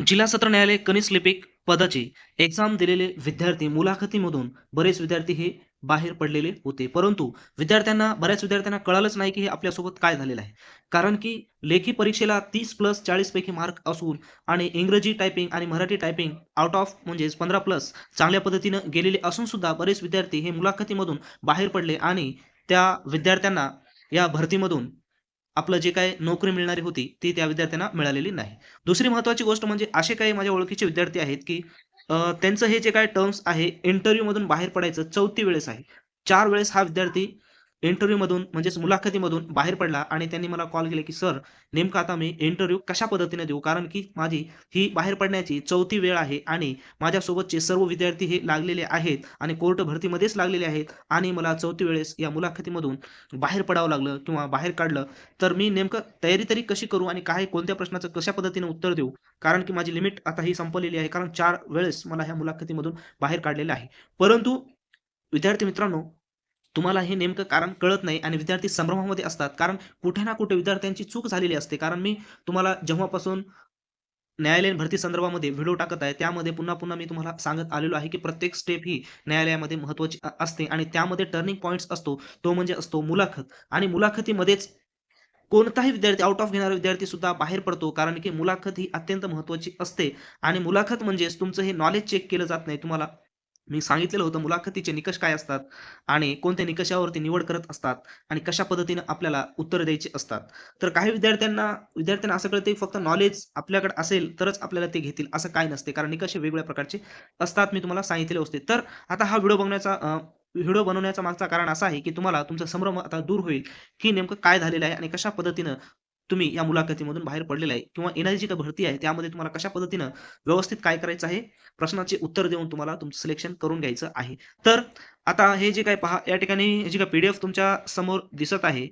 जिल्हा सत्र न्यायालय कनिष्ठ लिपिक पदाची एक्झाम दिलेले विद्यार्थी मुलाखतीमधून बरेच विद्यार्थी हे बाहेर पडलेले होते. परंतु विद्यार्थ्यांना बऱ्याच विद्यार्थ्यांना कळालंच नाही की हे आपल्यासोबत काय झालेलं आहे. कारण की लेखी परीक्षेला तीस प्लस चाळीस पैकी मार्क असून आणि इंग्रजी टायपिंग आणि मराठी टायपिंग आउट ऑफ म्हणजेच पंधरा प्लस चांगल्या पद्धतीनं गेलेले असून सुद्धा बरेच विद्यार्थी हे मुलाखतीमधून बाहेर पडले आणि त्या विद्यार्थ्यांना या भरतीमधून आपलं जे काय नोकरी मिळणारी होती ती त्या विद्यार्थ्यांना मिळालेली नाही. दुसरी महत्त्वाची गोष्ट म्हणजे असे काही माझ्या ओळखीचे विद्यार्थी आहेत की त्यांचं हे जे काय टर्म्स आहे इंटरव्ह्यूमधून बाहेर पडायचं चौथी वेळेस आहे. चार वेळेस हा विद्यार्थी इंटरव्ह्यूमधून म्हणजेच मुलाखतीमधून बाहेर पडला आणि त्यांनी मला कॉल केले की सर नेमकं आता मी इंटरव्ह्यू कशा पद्धतीने देऊ? कारण की माझी ही बाहेर पडण्याची चौथी वेळ आहे आणि माझ्यासोबतचे सर्व विद्यार्थी हे लागलेले आहेत आणि कोर्ट भरतीमध्येच लागलेले आहेत आणि मला चौथी वेळेस या मुलाखतीमधून बाहेर पडावं लागलं किंवा बाहेर काढलं. तर मी नेमकं तयारी तरी कशी करू आणि काय कोणत्या प्रश्नाचं कशा पद्धतीने उत्तर देऊ? कारण की माझी लिमिट आता ही संपलेली आहे. कारण चार वेळेस मला ह्या मुलाखतीमधून बाहेर काढलेलं आहे. परंतु विद्यार्थी मित्रांनो तुम्हाला हे नेमकं कारण कळत नाही आणि विद्यार्थी संभ्रमामध्ये असतात. कारण कुठे ना कुठे विद्यार्थ्यांची चूक झालेली असते. कारण मी तुम्हाला जेव्हापासून न्यायालयीन भरती संदर्भामध्ये व्हिडिओ टाकत आहे त्यामध्ये पुन्हा पुन्हा मी तुम्हाला सांगत आलेलो आहे की प्रत्येक स्टेप ही न्यायालयामध्ये महत्त्वाची असते आणि त्यामध्ये टर्निंग पॉईंट्स असतो. तो म्हणजे असतो मुलाखत. आणि मुलाखतीमध्येच कोणताही विद्यार्थी आउट ऑफ घेणारा विद्यार्थी सुद्धा बाहेर पडतो. कारण की मुलाखत ही अत्यंत महत्त्वाची असते. आणि मुलाखत म्हणजेच तुमचं हे नॉलेज चेक केलं जात नाही. तुम्हाला मी सांगितलेलं होतं मुलाखतीचे निकष काय असतात आणि कोणत्या निकषावरती निवड करत असतात आणि कशा पद्धतीने आपल्याला उत्तर द्यायची असतात. तर काही विद्यार्थ्यांना विद्यार्थ्यांना असं कळतं फक्त नॉलेज आपल्याकडे असेल तरच आपल्याला ते घेतील असं काय नसते. कारण निकष वेगवेगळ्या प्रकारचे असतात मी तुम्हाला सांगितलेले असते. तर आता हा व्हिडिओ बघण्याचा व्हिडिओ बनवण्याचा मागचा कारण असा आहे की तुम्हाला तुमचा संभ्रम आता दूर होईल की नेमकं काय झालेलं आहे आणि कशा पद्धतीनं तुम्ही या मुलाखतीमधून बाहेर पडलेला आहे किंवा येणारी जी काही भरती आहे त्यामध्ये तुम्हाला कशा पद्धतीनं व्यवस्थित काय करायचं आहे प्रश्नाचे उत्तर देऊन तुम्हाला तुमचं सिलेक्शन करून घ्यायचं आहे. तर आता हे जे काय पहा या ठिकाणी जे काय पीडीएफ तुमच्यासमोर दिसत आहे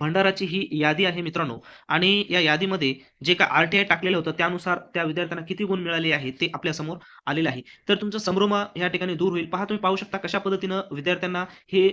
भंडाराची ही यादी आहे मित्रांनो. आणि या यादीमध्ये जे काय आरटीआय टाकलेलं होतं त्यानुसार त्या विद्यार्थ्यांना किती गुण मिळाले आहे ते आपल्यासमोर आलेलं आहे. तर तुमचा संभ्रम या ठिकाणी दूर होईल. पहा तुम्ही पाहू शकता कशा पद्धतीनं विद्यार्थ्यांना हे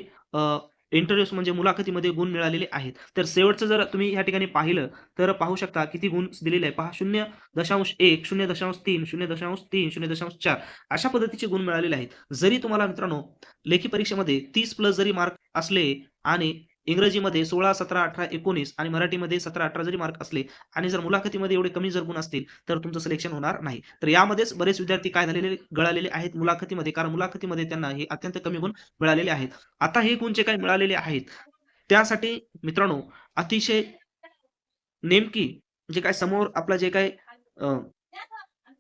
इंटरव्ह्यूज म्हणजे मुलाखतीमध्ये गुण मिळालेले आहेत. तर शेवटचं जर तुम्ही या ठिकाणी पाहिलं तर पाहू शकता किती गुण दिलेले आहे पहा शून्य दशांश एक शून्य दशांश तीन शून्य दशांश तीन शून्य दशांश चार अशा पद्धतीचे गुण मिळालेले आहेत. जरी तुम्हाला मित्रांनो लेखी परीक्षेमध्ये तीस प्लस जरी मार्क असले आणि इंग्रजीमध्ये सोळा सतरा अठरा एकोणीस आणि मराठीमध्ये सतरा अठरा जरी मार्क असले आणि जर मुलाखतीमध्ये एवढे कमी जर गुण असतील तर तुमचं सिलेक्शन होणार नाही. तर यामध्येच बरेच विद्यार्थी काय झालेले गळालेले आहेत मुलाखतीमध्ये कारण मुलाखतीमध्ये त्यांना हे अत्यंत कमी गुण मिळालेले आहेत. आता हे गुण जे काही मिळालेले आहेत त्यासाठी मित्रांनो अतिशय नेमकी जे काय समोर आपला जे काय अं,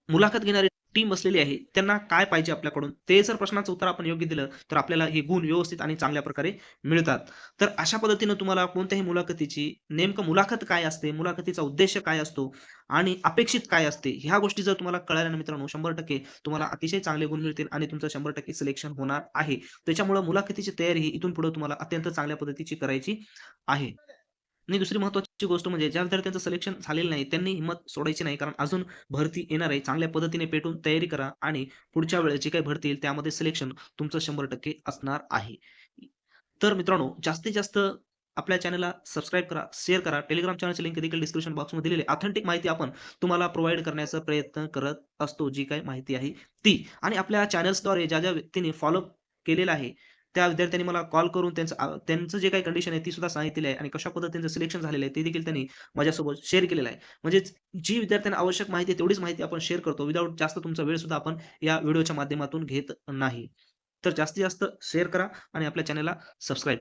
मुलाखत घेणारे टीम बसलेली आहे त्यांना काय पाहिजे आपल्याकडून? ते जर प्रश्नाचं उत्तर आपण योग्य दिलं तर आपल्याला हे गुण व्यवस्थित आणि चांगल्या प्रकारे मिळतात. तर अशा पद्धतीनं तुम्हाला कोणत्याही मुलाखतीची नेमकं मुलाखत काय असते मुलाखतीचा उद्देश काय असतो आणि अपेक्षित काय असते ह्या गोष्टी जर तुम्हाला कळाल्या ना मित्रांनो शंभर टक्के तुम्हाला अतिशय चांगले गुण मिळतील आणि तुमचं शंभर टक्के सिलेक्शन होणार आहे. त्याच्यामुळे मुलाखतीची तयारी ही इथून पुढे तुम्हाला अत्यंत चांगल्या पद्धतीची करायची आहे. आणि दुसरी महत्वाची गोष्ट म्हणजे ज्या विद्यार्थ्यांचं सिलेक्शन झालेलं नाही त्यांनी हिंमत सोडायची नाही कारण अजून भरती येणार आहे. चांगल्या पद्धतीने पेटून तयारी करा आणि पुढच्या वेळेस जे काही भरती येईल त्यामध्ये सिलेक्शन तुमचं शंभर टक्के असणार आहे. तर मित्रांनो जास्तीत जास्त आपल्या चॅनलला सबस्क्राईब करा शेअर करा. टेलिग्राम चॅनलची लिंक देखील डिस्क्रिप्शन बॉक्समध्ये दिलेली. ऑथेंटिक माहिती आपण तुम्हाला प्रोव्हाइड करण्याचा प्रयत्न करत असतो जी काही माहिती आहे ती. आणि आपल्या चॅनल्सद्वारे ज्या ज्या व्यक्तीने फॉलोअप केलेला आहे त्या विद्यार्थ्यांनी मला कॉल करून त्यांचं त्यांचं जे काही कंडिशन आहे ती सुद्धा सांगितलेली आहे आणि कशा पद्धतीचं सिलेक्शन झालेलं आहे ते देखील त्यांनी माझ्यासोबत शेअर केलेलं आहे. म्हणजे जी विद्यार्थ्यांना आवश्यक माहिती आहे तेवढीच माहिती आपण शेअर करतो विदाऊट जास्त तुमचा वेळ सुद्धा आपण या व्हिडिओच्या माध्यमातून घेत नाही. तर जास्तीत जास्त शेअर करा आणि आपल्या चॅनलला सबस्क्राईब